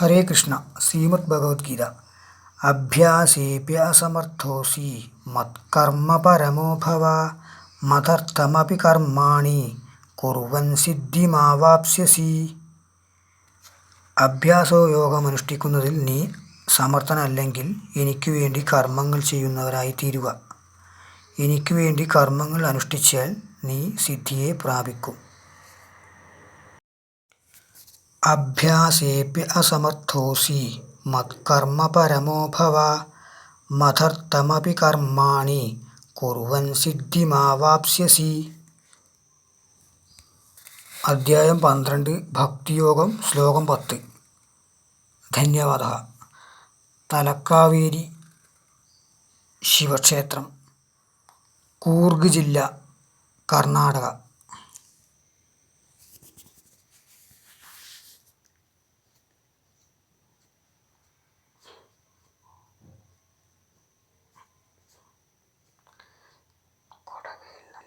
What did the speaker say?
ഹരേ കൃഷ്ണ. ശ്രീമദ് ഭഗവത്ഗീത. അഭ്യാസേപ്യസമർത്ഥോസി. മത്കർമ്മ പരമോഭവ മതർത്ഥമപി കർമാണി. കുറുവൻ സിദ്ധിമാവാപ്സ്യസി. അഭ്യാസോ യോഗമനുഷ്ഠിക്കുന്നതിൽ നീ സമർത്ഥനല്ലെങ്കിൽ എനിക്ക് വേണ്ടി കർമ്മങ്ങൾ ചെയ്യുന്നവരായി തീരുക. എനിക്ക് വേണ്ടി കർമ്മങ്ങൾ അനുഷ്ഠിച്ചാൽ നീ സിദ്ധിയെ പ്രാപിക്കും. അഭ്യാസേപ്യ അസമർത്ഥോസി. മത്കർമ്മ പരമോ ഭവ. മതർത്ഥമപി കർമാണി. കുറുവൻ സിദ്ധിമാവാപ്സ്യസി. അധ്യായം പന്ത്രണ്ട്. ഭക്തിയോഗം. ശ്ലോകം പത്ത്. ധന്യവാദ. തലക്കാവേരി ശിവക്ഷേത്രം. കൂർഗ് ജില്ല. കർണാടക.